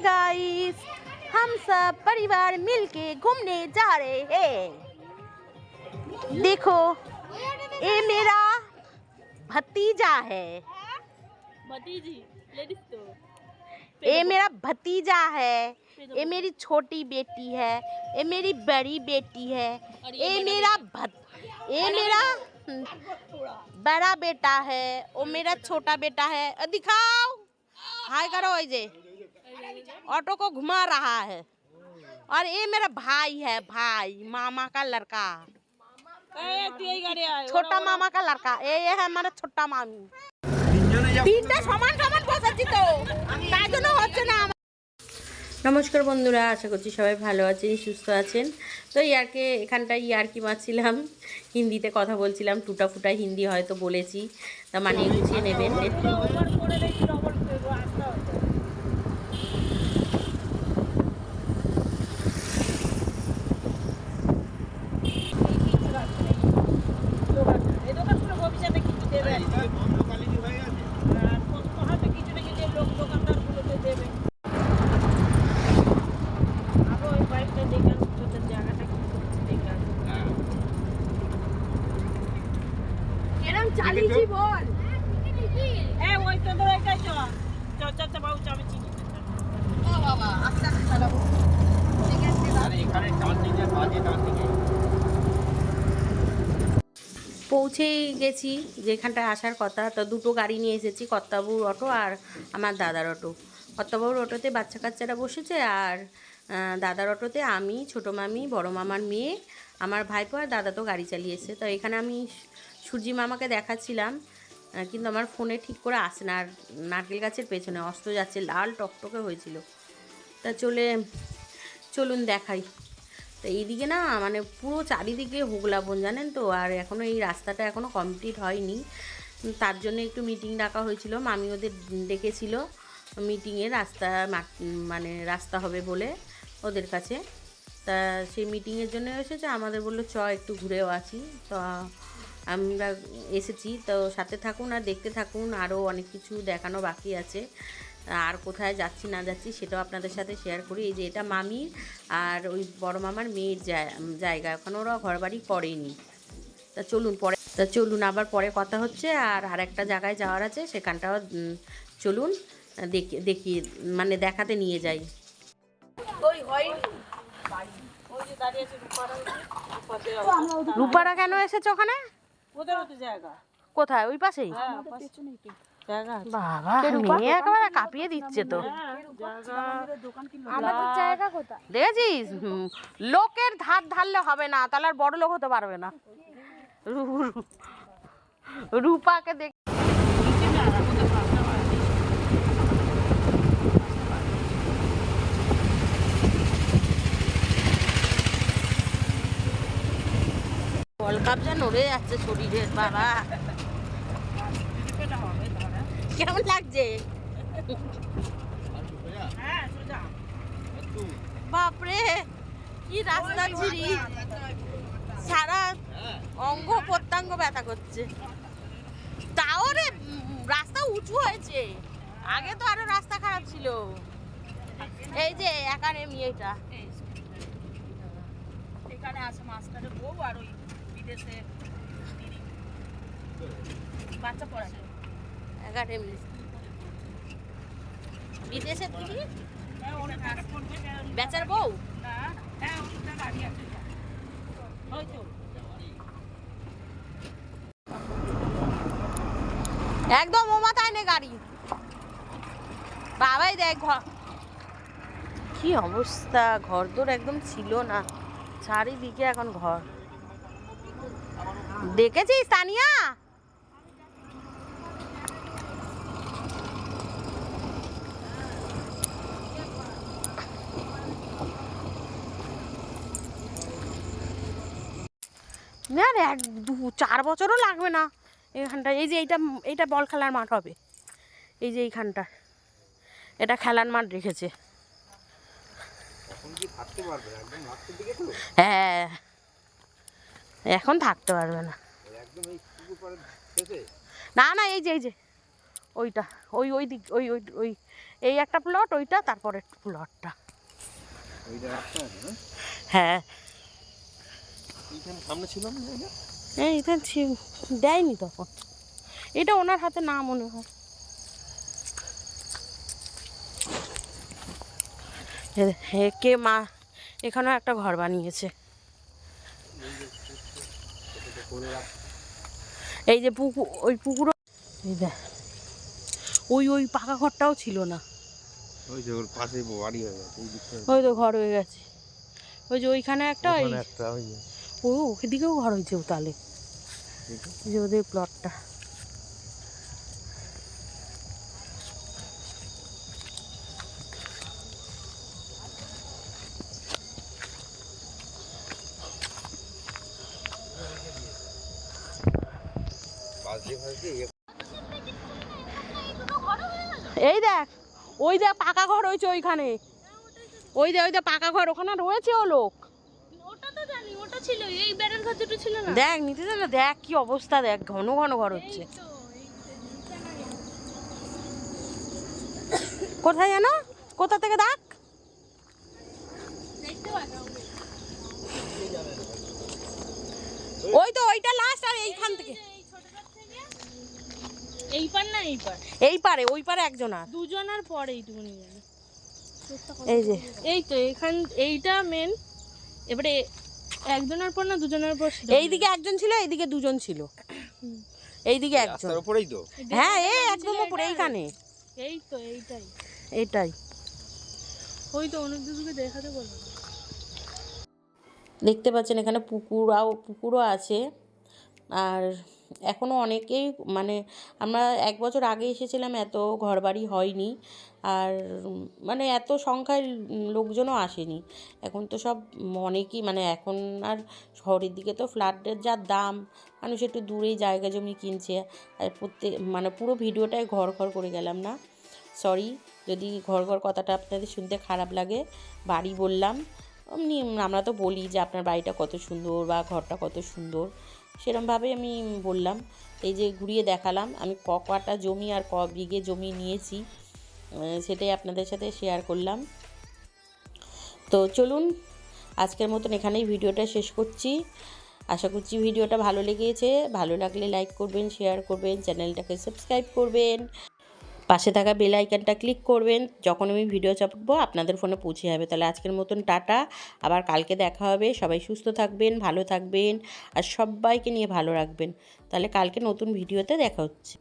Guys हम सब परिवार मिलके घूमने जा रहे हैं। देखो ये मेरा भतीजा है। भतीजी लेडीज़ तो। ये मेरा भतीजा है। ये मेरी छोटी बेटी है। ये मेरी बड़ी बेटी है। ये मेरा भत ये मेरा हम्म, बड़ा बेटा है। वो मेरा छोटा बेटा है। दिखाओ। हाय करो जे। ऑटो को घुमा रहा है और ये मेरा भाई है भाई मामा का लड़का ए তুই এই গাড়ি আয় छोटा मामा का लड़का ये ये है हमारा छोटा मामी তিনটা সমান সমান বসাচ্ছি তো তাই জন্য হচ্ছে না আমার। নমস্কার বন্ধুরা আশা করছি সবাই ভালো আছেন সুস্থ আছেন তো ইয়ারকে এখানটায় ইয়ারকি মারছিলাম হিন্দিতে কথা বলছিলাম টুটা ফুটা হিন্দি হয়তো বলেছি তা মানে গুছিয়ে নেবেন পৌঁছেই গেছি, যেখানটায় আসার কথা। তো দুটো গাড়ি নিয়ে এসেছি, কর্তাবুর অটো আর আমার দাদার অটো। কর্তাবুর অটোতে বাচ্চা কাচ্চারা বসেছে আর দাদার অটোতে আমি, ছোটো মামি, বড় মামার মেয়ে, আমার ভাইপো আর দাদা তো গাড়ি চালিয়েছে। তো এখানে আমি সূর্যি মামাকে দেখাচ্ছিলাম কিন্তু আমার ফোনে ঠিক করে আসে না। আর নারকেল গাছের পেছনে অস্ত যাচ্ছে, লাল টকটকে হয়েছিল। তা চলে, চলুন দেখাই। তো এইদিকে না মানে পুরো চারিদিকে হোগলা বন জানেন তো, আর এখনও এই রাস্তাটা এখনও কমপ্লিট হয়নি। তার জন্য একটু মিটিং ডাকা হয়েছিল, মামি ওদের ডেকেছিল মিটিংয়ে রাস্তা মানে রাস্তা হবে বলে ওদের কাছে। তা সেই মিটিংয়ের জন্য এসেছে, আমাদের বলল, চ, একটু ঘুরেও আছি তো আমরা এসেছি, তো সাথে থাকুন আর দেখতে থাকুন আরও অনেক কিছু দেখানো বাকি আছে। আর কোথায় যাচ্ছি না যাচ্ছি সেটাও আপনাদের সাথে শেয়ার করি। এই যে এটা মামির আর ওই বড় মামার মেয়ের জায়- জায়গা। এখন ওরা ঘরবাড়ি করেনি। তা চলুন পরে তা চলুন আবার পরে কথা হচ্ছে। আর আরেকটা জায়গায় যাওয়ার আছে সেখানটাও চলুন দেখি দেখি মানে দেখাতে নিয়ে যাই। ওই যে দাঁড়িয়ে আছে রূপারা কেন এসেছে ওখানে? কোথায়? ওই পাশেই? বাবা মেয়ে একেবারে কাঁপিয়ে দিচ্ছে তো। দেখেছিস? লোকের ধার ধারলে হবে না তাহলে আর বড় লোক হতে পারবে না। রূপাকে দেখ কলকাপ যা নড়ে যাচ্ছে শরীরের বাবা। কেমন লাগছে? হ্যাঁ বাপরে কি রাস্তা ছিড়ি সারা অঙ্গ প্রত্যঙ্গ ব্যথা করছে। তাও রে রাস্তা উঁচু হয়েছে। আগে তো আরও রাস্তা খারাপ ছিল। এই যে একাডেমি এটা এখানে আছে মাস্টারের বউ আর ওই বিদেশে দিদি বাচ্চা বেচার বউ? একদম ও মাথায় নে গাড়ি। বাবাই দেখ ঘর। কি অবস্থা? ঘর দোর একদম ছিল না। চারিদিকে এখন ঘর। দেখেছিস, তানিয়া? না রে, এক দু চার বছরও লাগবে না এখানটা এই যে এইটা এইটা বল খেলার মাঠ হবে। এই যে এইখানটা। এটা খেলার মাঠ রেখেছে। হ্যাঁ। এখন থাকতে পারবে না। না না এই যে এই যে ওইটা ওই ওই দিক ওই ওই ওই এই একটা প্লট ওইটা তারপরে প্লটটা হ্যাঁ। সামনে ছিল না জায়গা? হ্যাঁ এটা দেয়নি তখন এটা ওনার হাতে না মনে হয়। কে মা এখানেও একটা ঘর বানিয়েছে। এই যে পুকুর ওই পুকুরও ওই ওই পাকা ঘরটাও ছিল না। ওই যে ওর পাশে বাড়ি হয়ে গেছে ওই তো ঘর হয়ে গেছে। ওই যে ওইখানে একটা ওই একটা ও, ওদিকেও ঘর হয়েছে তাহলে। যে ওদের প্লটটা এই দেখ, ওই দেখ পাকা ঘর হয়েছে ওইখানে। ওই দেখ ওই দেখ পাকা ঘর, ওখানে রয়েছে ও লোক। দেখ নিতে না দেখ কি অবস্থা দেখ ঘন ঘন ঘর হচ্ছে। কোথায় জানো? কোথা থেকে দেখ? ওই তো ওইটা লাস্ট আর এইখান থেকে। এই এই পার না এই পার? এই পারে ওই পারে একজন আর। দুজনার পর এইটুকুনি এই যে। এই তো এখান এইটা মেন এবারে একজনের পর না দুজনের পর এইদিকে একজন ছিল এইদিকে দুজন ছিল। এইদিকে একজন। উপরেই তো। হ্যাঁ এই একদম উপরে এইখানে। এই তো এইটাই। এটাই ওই তো অনেক দুদিকে দেখাতে বলো দেখতে পাচ্ছেন এখানে পুকুরাও পুকুরও আছে। আর এখনও অনেকেই মানে আমরা এক বছর আগে এসেছিলাম, এত ঘরবাড়ি হয়নি। আর মানে এত সংখ্যায় লোকজনও আসেনি। এখন তো সব অনেকই মানে এখন আর শহরের দিকে তো ফ্ল্যাটের যা দাম, মানুষ একটু দূরেই জায়গা জমি কিনছে। আর প্রত্যেক মানে পুরো ভিডিওটাই ঘর ঘর করে গেলাম না। সরি, যদি ঘর ঘর কথাটা আপনাদের শুনতে খারাপ লাগে, বাড়ি বললাম। এমনি আমরা তো বলি যে আপনার বাড়িটা কত সুন্দর বা ঘরটা কত সুন্দর। সেরমভাবে আমি বললাম, এই যে ঘুরিয়ে দেখালাম, আমি ক কটা জমি আর ক বিঘে জমি নিয়েছি সেটাই আপনাদের সাথে শেয়ার করলাম। তো চলুন, আজকের মতন এখানেই ভিডিওটা শেষ করছি। আশা করছি ভিডিওটা ভালো লেগেছে, ভালো লাগলে লাইক করবেন শেয়ার করবেন চ্যানেলটাকে সাবস্ক্রাইব করবেন। পাশে থাকা বেল আইকনটা ক্লিক করবেন। যখন আমি ভিডিও চাপবো, আপনাদের ফোনে পৌঁছে যাবে। তাহলে আজকের মতন টাটা। আবার কালকে দেখা হবে। সবাই সুস্থ থাকবেন, ভালো থাকবেন, আর সবাইকে নিয়ে ভালো রাখবেন। তাহলে কালকে নতুন ভিডিওতে দেখা হচ্ছে।